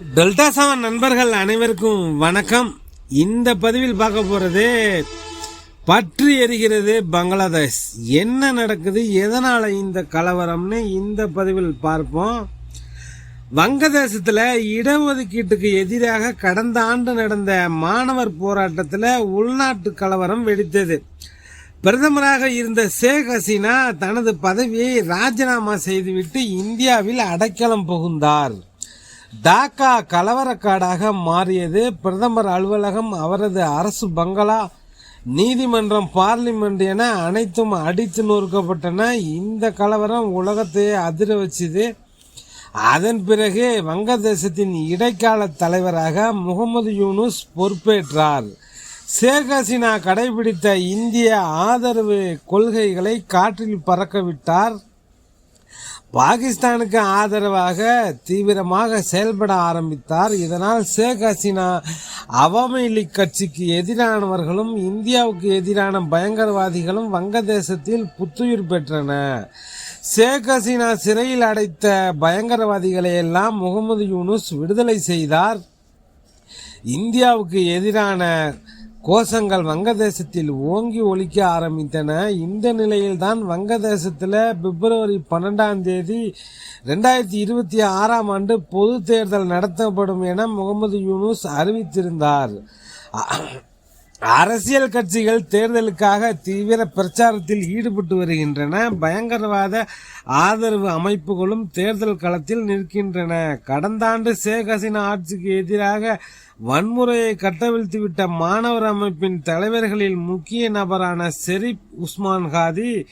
Delta seven நண்பர்கள் அனைவருக்கும் வணக்கம். இந்த பதிவில் பார்க்க போகிறது பற்று எரிகிறது பங்களாதேஷ். என்ன நடக்குது எதனால் இந்த கலவரம்னு இந்த பதிவில் பார்ப்போம். வங்கதேசத்தில் இடஒதுக்கீட்டுக்கு எதிராக கடந்த ஆண்டு நடந்த மாணவர் போராட்டத்தில் உள்நாட்டு கலவரம் வெடித்தது. பிரதமராக இருந்த ஷேக் ஹசீனா தனது பதவியை ராஜினாமா செய்துவிட்டு இந்தியாவில் அடைக்கலம் புகுந்தார். டாக்கா கலவரக்காடாக மாறியது. பிரதமர் அலுவலகம் அவரது அரசு பங்களா நீதிமன்றம் பார்லிமெண்ட் என அனைத்தும் அடித்து நொறுக்கப்பட்டன. இந்த கலவரம் உலகத்தையே அதிர வச்சுது. அதன் பிறகு வங்கதேசத்தின் இடைக்கால தலைவராக முகமது யூனுஸ் பொறுப்பேற்றார். ஷேக் ஹசீனா கடைபிடித்த இந்திய ஆதரவு கொள்கைகளை காற்றில் பறக்கவிட்டார். பாகிஸ்தானுக்கு ஆதரவாக தீவிரமாக செயல்பட ஆரம்பித்தார். இதனால் ஷேக் ஹசீனா அவாமி லீக் கட்சிக்கு எதிரானவர்களும் இந்தியாவுக்கு எதிரான பயங்கரவாதிகளும் வங்கதேசத்தில் புத்துயிர் பெற்றன. ஷேக் ஹசீனா சிறையில் அடைத்த பயங்கரவாதிகளை எல்லாம் முகமது யூனுஸ் விடுதலை செய்தார். இந்தியாவுக்கு எதிரான கோஷங்கள் வங்கதேசத்தில் ஓங்கி ஒழிக்க ஆரம்பித்தன. இந்த நிலையில்தான் வங்கதேசத்தில் பிப்ரவரி பன்னெண்டாம் தேதி ரெண்டாயிரத்தி இருபத்தி ஆறாம் ஆண்டு பொது தேர்தல் நடத்தப்படும் என முகமது யூனுஸ் அறிவித்திருந்தார். அரசியல் கட்சிகள் தேர்தலுக்காக தீவிர பிரச்சாரத்தில் ஈடுபட்டு வருகின்றன. பயங்கரவாத ஆதரவு அமைப்புகளும் தேர்தல் களத்தில் நிற்கின்றன. கடந்த ஆண்டு ஷேக் ஹசீனா ஆட்சிக்கு எதிராக வன்முறையை கட்டவிழ்த்துவிட்ட மாணவர் அமைப்பின் தலைவர்களில் முக்கிய நபரான ஷெரீப் உஸ்மான் காதி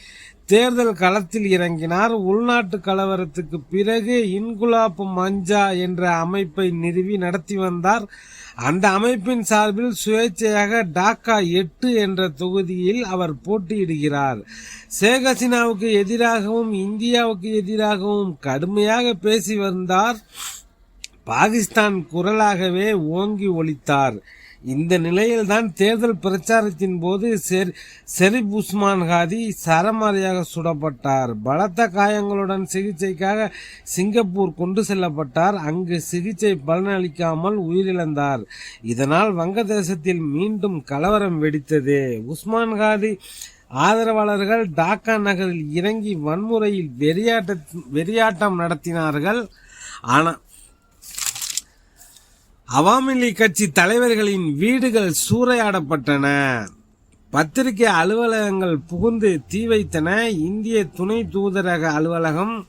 தேர்தல் களத்தில் இறங்கினார். உள்நாட்டு கலவரத்துக்கு பிறகு இன்குலாப் மஞ்சா என்ற அமைப்பை நிறுவி நடத்தி வந்தார். அந்த அமைப்பின் சார்பில் சுயேட்சையாக டாக்கா எட்டு என்ற தொகுதியில் அவர் போட்டியிடுகிறார். ஷேக் ஹசீனாவுக்கு எதிராகவும் இந்தியாவுக்கு எதிராகவும் கடுமையாக பேசி வந்தார். பாகிஸ்தான் குரலாகவே ஓங்கி ஒழித்தார். இந்த நிலையில்தான் தேர்தல் பிரச்சாரத்தின் போது செரிப் உஸ்மான் காதி சரமாரியாக சுடப்பட்டார். பலத்த காயங்களுடன் சிகிச்சைக்காக சிங்கப்பூர் கொண்டு செல்லப்பட்டார். அங்கு சிகிச்சை பலனளிக்காமல் உயிரிழந்தார். இதனால் வங்கதேசத்தில் மீண்டும் கலவரம் வெடித்தது. உஸ்மான் காதி ஆதரவாளர்கள் டாக்கா நகரில் இறங்கி வன்முறையில் வெறியாட்ட வெறியாட்டம் நடத்தினார்கள். ஆனால் அவாமி லீக் கட்சி தலைவர்களின் வீடுகள் சூறையாடப்பட்டன. பத்திரிகை அலுவலகங்கள் புகுந்து தீ வைத்தன. இந்திய துணை தூதரக அலுவலகம்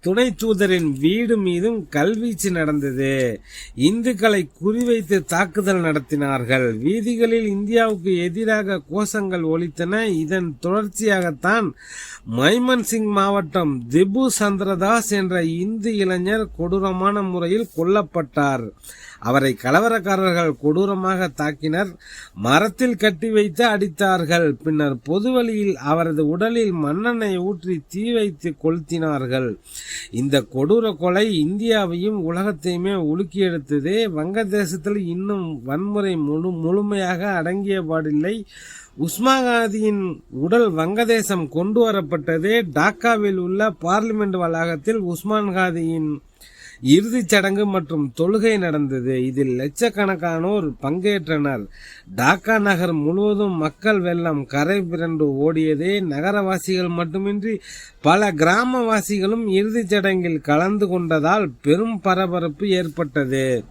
துணை தூதரின் வீடு மீதும் கல்வீச்சு நடந்தது. இந்துக்களை குறிவைத்து தாக்குதல் நடத்தினார்கள். வீதிகளில் இந்தியாவுக்கு எதிராக கோஷங்கள் ஒலித்தன. இதன் தொடர்ச்சியாகத்தான் மைமன் சிங் மாவட்டம் திபு சந்திரதாஸ் என்ற இந்து இளைஞர் கொடூரமான முறையில் கொல்லப்பட்டார். அவரை கலவரக்காரர்கள் கொடூரமாக தாக்கினர். மரத்தில் கட்டி வைத்து அடித்தார்கள். பின்னர் பொதுவழியில் அவரது உடலில் மண்ணெண்ணெய் ஊற்றி தீ வைத்து கொளுத்தினார்கள். இந்த கொடூர கொலை இந்தியாவையும் உலகத்தையுமே உலுக்கி எடுத்ததே வங்கதேசத்தில் இன்னும் வன்முறை முழு முழுமையாக அடங்கிய பாடில்லை உஸ்மா காந்தியின் உடல் வங்கதேசம் கொண்டு வரப்பட்டது டாக்காவில் உள்ள பார்லிமெண்ட் வளாகத்தில் உஸ்மான் காந்தியின் இறுதிச் சடங்கு மற்றும் தொழுகை நடந்தது. இதில் லட்சக்கணக்கானோர் பங்கேற்றனர். டாக்கா நகர் முழுவதும் மக்கள் வெள்ளம் கரை பிறண்டு ஓடியதே நகரவாசிகள் மட்டுமின்றி பல கிராமவாசிகளும் இறுதிச் சடங்கில் கலந்து கொண்டதால் பெரும் பரபரப்பு ஏற்பட்டது.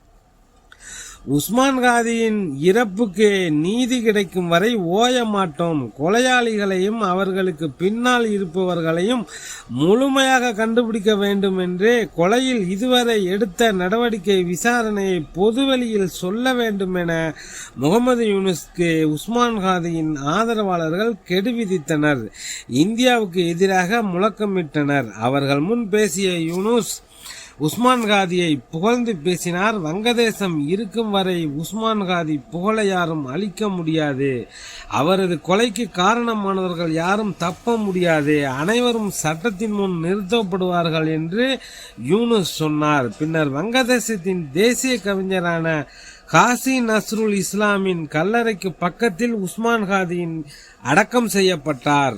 உஸ்மான் காதியின் இறப்புக்கு நீதி கிடைக்கும் வரை ஓய மாட்டோம். கொலையாளிகளையும் அவர்களுக்கு பின்னால் இருப்பவர்களையும் முழுமையாக கண்டுபிடிக்க வேண்டும் என்று கொலையில் இதுவரை எடுத்த நடவடிக்கை விசாரணையை பொதுவெளியில் சொல்ல வேண்டும் என முகமது யூனுஸ்க்கு உஸ்மான் காதியின் ஆதரவாளர்கள் கெடு விதித்தனர். இந்தியாவுக்கு எதிராக முழக்கமிட்டனர். அவர்கள் முன் பேசிய யூனுஸ் உஸ்மான் காதியை புகழ்ந்து பேசினார் வங்கதேசம் இருக்கும் வரை உஸ்மான் காதி புகழை யாரும் அழிக்க முடியாது. அவரது கொலைக்கு காரணமானவர்கள் யாரும் தப்ப முடியாது. அனைவரும் சட்டத்தின் முன் நிறுத்தப்படுவார்கள் என்று யூனுஸ் சொன்னார். பின்னர் வங்கதேசத்தின் தேசிய கவிஞரான காசி நஸ்ருல் இஸ்லாமின் கல்லறைக்கு பக்கத்தில் உஸ்மான் காதியின் அடக்கம் செய்யப்பட்டார்.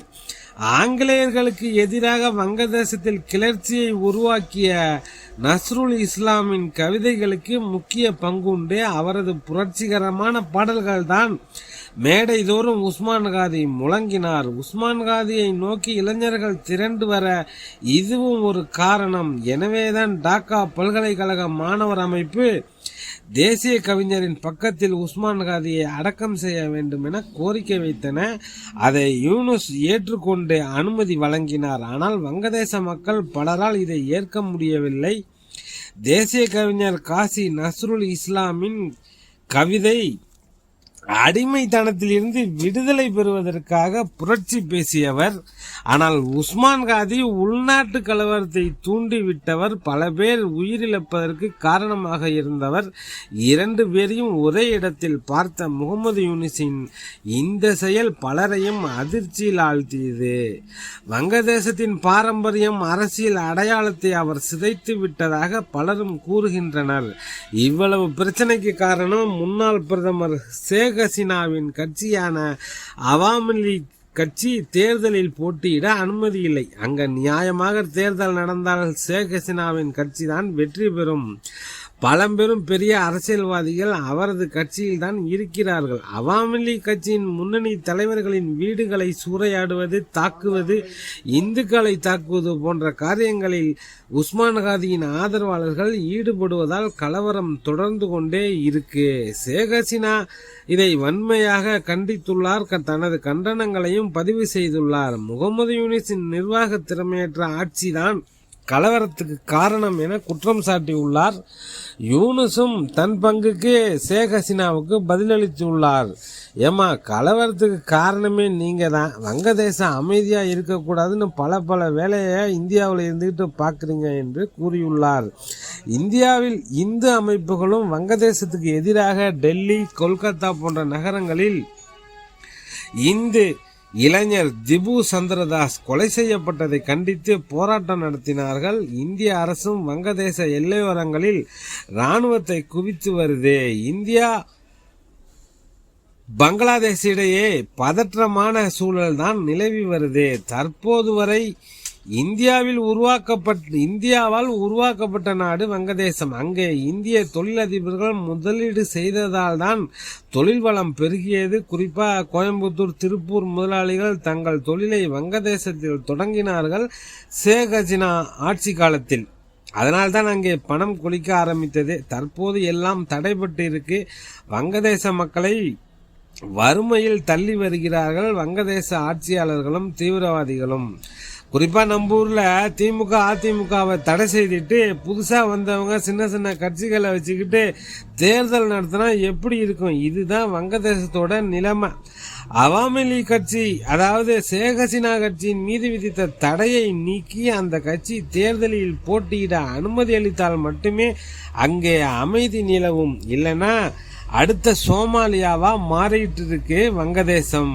ஆங்கிலேயர்களுக்கு எதிராக வங்கதேசத்தில் கிளர்ச்சியை உருவாக்கிய நஸ்ருல் இஸ்லாமின் கவிதைகளுக்கு முக்கிய பங்குண்டு அவரது புரட்சிகரமான பாடல்கள்தான் மேடைதோறும் உஸ்மான் காதி முழங்கினார். உஸ்மான் காதியை நோக்கி இளைஞர்கள் திரண்டு வர இதுவும் ஒரு காரணம். எனவேதான் டாக்கா பல்கலைக்கழக மாணவர் அமைப்பு தேசிய கவிஞரின் பக்கத்தில் உஸ்மான் காதியை அடக்கம் செய்ய வேண்டும் என கோரிக்கை வைத்தன. அதை யூனுஸ் ஏற்றுக்கொண்டு அனுமதி வழங்கினார். ஆனால் வங்கதேச மக்கள் பலரால் இதை ஏற்க முடியவில்லை. தேசிய கவிஞர் காசி நஸ்ருல் இஸ்லாமின் கவிதை அடிமைத்தனத்திலிருந்து விடுதலை பெறுவதற்காக புரட்சி பேசியவர். ஆனால் உஸ்மான் காதி உள்நாட்டு கலவரத்தை தூண்டிவிட்டவர். பல பேர் உயிரிழப்பதற்கு காரணமாக இருந்தவர். இரண்டு பேரையும் ஒரே இடத்தில் பார்த்த முகமது யூனிஸின் இந்த செயல் பலரையும் அதிர்ச்சியில் ஆழ்த்தியது. வங்கதேசத்தின் பாரம்பரியம் அரசியல் அடையாளத்தை அவர் சிதைத்து விட்டதாக பலரும் கூறுகின்றனர். இவ்வளவு பிரச்சனைக்கு காரணம் முன்னாள் பிரதமர் ஷேக் ஹசீனாவின் கட்சியான அவாமி லீக் கட்சி தேர்தலில் போட்டியிட அனுமதி இல்லை. அங்க நியாயமாக தேர்தல் நடந்தால் ஷேக் ஹசீனாவின் கட்சி தான் வெற்றி பெறும். பழம்பெரும் பெரிய அரசியல்வாதிகள் அவரது கட்சியில் தான் இருக்கிறார்கள். அவாமி லீக் கட்சியின் முன்னணி தலைவர்களின் வீடுகளை சூறையாடுவது தாக்குவது இந்துக்களை தாக்குவது போன்ற காரியங்களில் உஸ்மான் காதியின் ஆதரவாளர்கள் ஈடுபடுவதால் கலவரம் தொடர்ந்து கொண்டே இருக்கு. ஷேக் ஹசீனா இதை வன்மையாக கண்டித்துள்ளார். க- தனது கண்டனங்களையும் பதிவு செய்துள்ளார். முகமது யூனிஸின் நிர்வாக திறமையற்ற ஆட்சிதான் கலவரத்துக்கு காரணம் என குற்றம் சாட்டியுள்ளார் யூனுஸும் தன் பங்குக்கு ஷேக் ஹசீனாவுக்கு பதிலளித்துள்ளார் ஏமா கலவரத்துக்கு காரணமே நீங்கள் தான். வங்கதேசம் அமைதியாக இருக்கக்கூடாதுன்னு பல பல வேலையை இந்தியாவில் இருந்துக்கிட்டு பார்க்குறீங்க என்று கூறியுள்ளார். இந்தியாவில் இந்து அமைப்புகளும் வங்கதேசத்துக்கு எதிராக டெல்லி கொல்கத்தா போன்ற நகரங்களில் இந்து இளைஞர் திபு சந்திரதாஸ் கொலை செய்யப்பட்டதை கண்டித்து போராட்டம் நடத்தினார்கள். இந்திய அரசும் வங்கதேச எல்லையோரங்களில் ராணுவத்தை குவித்து வருது. இந்தியா பங்களாதேஷ் இடையே பதற்றமான சூழல் தான் நிலவி வருது. தற்போது வரை இந்தியாவில் உருவாக்கப்பட்ட இந்தியாவால் உருவாக்கப்பட்ட நாடு வங்கதேசம். அங்கே இந்திய தொழிலதிபர்கள் முதலீடு செய்ததால் தான் தொழில் வளம் பெருகியது. குறிப்பாக கோயம்புத்தூர் திருப்பூர் முதலாளிகள் தங்கள் தொழிலை வங்கதேசத்தில் தொடங்கினார்கள் ஷேக் ஹசீனா ஆட்சி காலத்தில். அதனால்தான் அங்கே பணம் கொளிக்க ஆரம்பித்தது. தற்போது எல்லாம் தடைபட்டு இருக்கு. வங்கதேச மக்களை வறுமையில் தள்ளி வருகிறார்கள் வங்கதேச ஆட்சியாளர்களும் தீவிரவாதிகளும். குறிப்பா நம்ம ஊர்ல திமுக அதிமுகவை தடை செய்துட்டு புதுசா வந்தவங்க சின்ன சின்ன கட்சிகளை வச்சுக்கிட்டு தேர்தல் நடத்தினா எப்படி இருக்கும்? இதுதான் வங்கதேசத்தோட நிலைமை. அவாமி லீக் கட்சி அதாவது சேகசினா கட்சியின் மீது விதித்த தடையை நீக்கி அந்த கட்சி தேர்தலில் போட்டியிட அனுமதி அளித்தால் மட்டுமே அங்கே அமைதி நிலவும். இல்லைன்னா அடுத்த சோமாலியாவா மாறிட்டு இருக்கு வங்கதேசம்.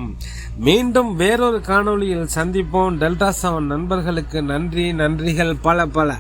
மீண்டும் வேறொரு காணொளியில் சந்திப்போம். டெல்டா செவன் நண்பர்களுக்கு நன்றி நன்றிகள் பல பல.